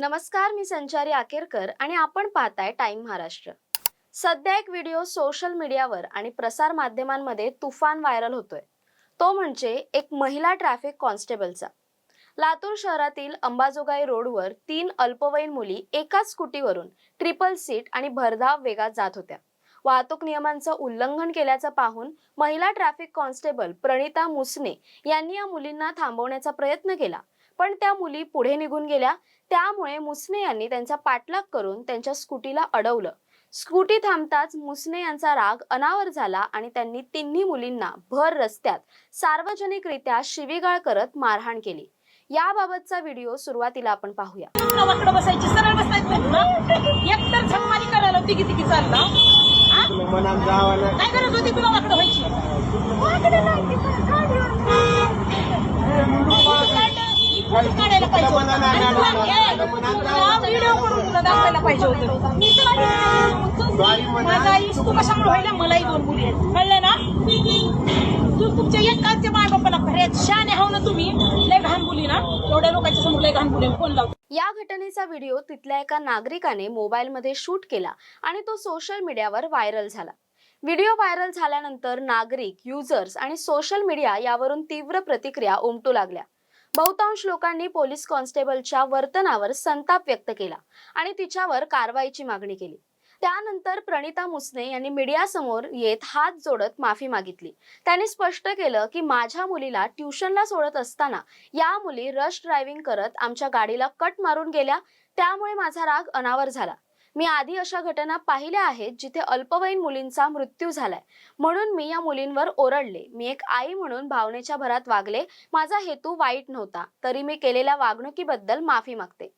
नमस्कार मी संचारी आकेरकर आणि आपण पाहताय टाइम महाराष्ट्र. सध्या एक व्हिडिओ सोशल मीडियावर आणि प्रसार माध्यमांमध्ये तुफान व्हायरल होतोय. तो म्हणजे एक महिला ट्रॅफिक कॉन्स्टेबलचा. लातूर शहरातील अंबाजोगाई रोडवर तीन अल्पवयीन मुली एकाच स्कूटीवरून ट्रिपल सीट आणि भरधाव वेगात जात होत्या. वाहतूक नियमांचं उल्लंघन केल्याचं पाहून महिला ट्रॅफिक कॉन्स्टेबल प्रणिता मुसने यांनी या मुलींना थांबवण्याचा प्रयत्न केला. पण त्या मुली पुढे निघून गेल्या. त्यामुळे मुसने यांनी त्यांचा पाठलाग करून त्यांच्या स्कूटीला अडवलं. स्कूटी थांबताच मुसने यांचा राग अनावर झाला आणि त्यांनी तिन्ही मुलींना भर रस्त्यात सार्वजनिकरित्या शिवीगाळ करत मारहाण केली. याबाबतचा व्हिडिओ सुरुवातीला आपण पाहूया. बसायची सरळ तुला करायला होती काय गरज होती वाकडं व्हायची वाकडं नाही, ती पण गाडीवर. काढायला पाहिजे होतं. आणि तुला- ए, तुला व्हिडिओ करून तुला दाखवायला पाहिजे होतं. मी तर- माझा आईस तू कशामुळे व्हायला मलाही दोन मुली आहेत. कळलं ना? तू तुमच्या एकाच्या माय बापाला खऱ्यात शाने हाव ना तुम्ही. लय घाण बोली ना? एवढ्या लोकांच्या समोर लय घाण बोली फोन लावतो. या घटनेचा व्हिडिओ तिथल्या एका नागरिकाने मोबाईलमध्ये शूट केला आणि तो सोशल मीडियावर व्हायरल झाला. व्हिडिओ व्हायरल झाल्यानंतर नागरिक युजर्स आणि सोशल मीडिया यावरून तीव्र प्रतिक्रिया उमटू लागल्या. बहुतांश लोकांनी पोलीस कॉन्स्टेबलच्या वर्तनावर संताप व्यक्त केला आणि तिच्यावर कारवाईची मागणी केली. त्यानंतर प्रणिता मुसने यांनी मीडियासमोर येत हात जोडत माफी मागितली. त्यांनी स्पष्ट केलं की माझ्या मुलीला ट्युशनला सोडत असताना या मुली रश ड्रायव्हिंग करत आमच्या गाडीला कट मारून गेल्या. त्यामुळे माझा राग अनावर झाला. मी आधी अशा घटना पाहिल्या आहेत जिथे अल्पवयीन मुलींचा मृत्यू झालाय. म्हणून मी या मुलींवर ओरडले. मी एक आई म्हणून भावनेच्या भरात वागले. माझा हेतू वाईट नव्हता. तरी मी केलेल्या वागणुकीबद्दल माफी मागते.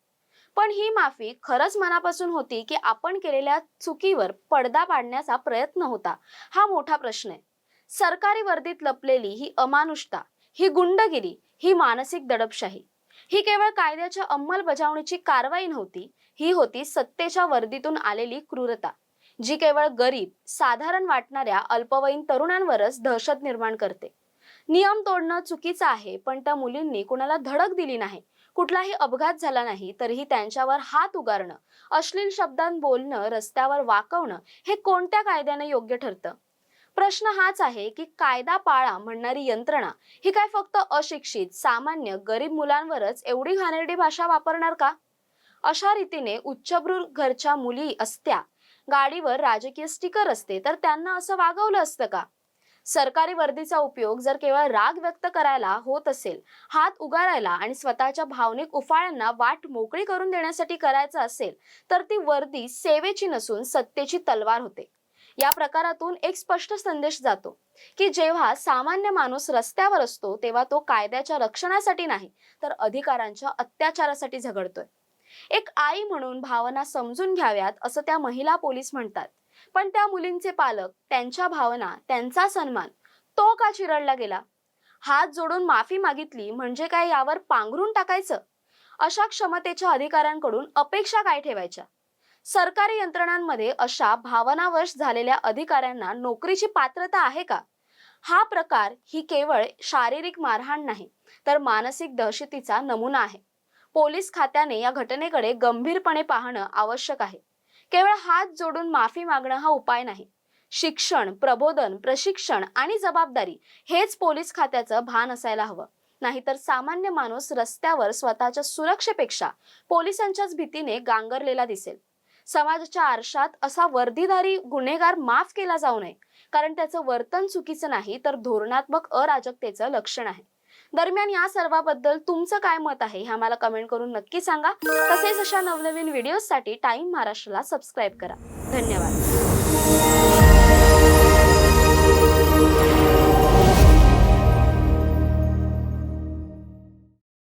पण ही माफी खरंच मनापासून होती की आपण केलेल्या चुकीवर पडदा पाडण्याचा प्रयत्न होता. हा मोठा प्रश्न आहे. सरकारी वर्दीत लपलेली ही अमानुषता ही गुंडगिरी ही मानसिक दडपशाही. ही केवळ कायद्याच्या अंमलबजावणीची कारवाई नव्हती ही होती सत्तेच्या वर्दीतून आलेली क्रूरता जी केवळ गरीब साधारण वाटणाऱ्या अल्पवयीन तरुणांवरच दहशत निर्माण करते. नियम तोडणं चुकीचं आहे पण त्या मुलींनी कुणाला धडक दिली नाही कुठलाही अपघात झाला नाही तरीही त्यांच्यावर हात उगारणं अश्लील शब्दांत बोलणं रस्त्यावर वाकवणं हे कोणत्या कायद्याने योग्य ठरतं? प्रश्न हाच आहे की कायदा पाळा म्हणणारी यंत्रणा ही काय फक्त अशिक्षित सामान्य गरीब मुलांवरच एवढी घाणेरडी भाषा वापरणार का? अशा रीतीने उच्चभ्रू घरच्या मुली असत्या गाडीवर राजकीय स्टिकर असते तर त्यांना असं वागवलं असतं का? सरकारी वर्दीचा उपयोग जर केवळ राग व्यक्त करायला होत असेल हात उगारायला आणि स्वतःच्या भावनिक उफाळ्यांना वाट मोकळी करून देण्यासाठी करायचं असेल तर ती वर्दी सेवेची नसून सत्तेची तलवार होते. या प्रकारातून एक स्पष्ट संदेश जातो की जेव्हा सामान्य माणूस रस्त्यावर असतो तेव्हा तो कायद्याच्या रक्षणासाठी नाही तर अधिकारांच्या अत्याचारासाठी झगडतोय. एक आई म्हणून भावना समजून घ्याव्यात असं त्या महिला पोलीस म्हणतात. पण त्या मुलींचे पालक त्यांच्या भावना त्यांचा सन्मान तो का चिरडला गेला? हात जोडून माफी मागितली म्हणजे काय यावर पांघरून टाकायचं? अशा क्षमतेच्या अधिकाऱ्यांकडून अपेक्षा काय ठेवायच्या? सरकारी यंत्रणांमध्ये अशा भावनावश झालेल्या अधिकाऱ्यांना नोकरीची पात्रता आहे का? हा प्रकार ही केवळ शारीरिक मारहाण नाही तर मानसिक दहशतीचा नमुना आहे. पोलीस खात्याने या घटनेकडे गंभीरपणे पाहणं आवश्यक आहे. केवळ हात जोडून माफी मागणं हा उपाय नाही. शिक्षण प्रबोधन प्रशिक्षण आणि जबाबदारी हेच पोलीस खात्याचं भान असायला हवं. नाहीतर सामान्य माणूस रस्त्यावर स्वतःच्या सुरक्षेपेक्षा पोलिसांच्याच भीतीने गांगरलेला दिसेल. समाजाच्या आरशात असा वर्दीधारी गुन्हेगार माफ केला जाऊ नये. कारण त्याचं वर्तन चुकीचं नाही तर धोरणात्मक अराजकतेचं लक्षण आहे. दरम्यान या सर्वाबद्दल तुमचं काय मत आहे हे आम्हाला कमेंट करून नक्की सांगा. तसेच अशा नवनवीन व्हिडिओजसाठी टाइम महाराष्ट्राला सबस्क्राईब करा. धन्यवाद.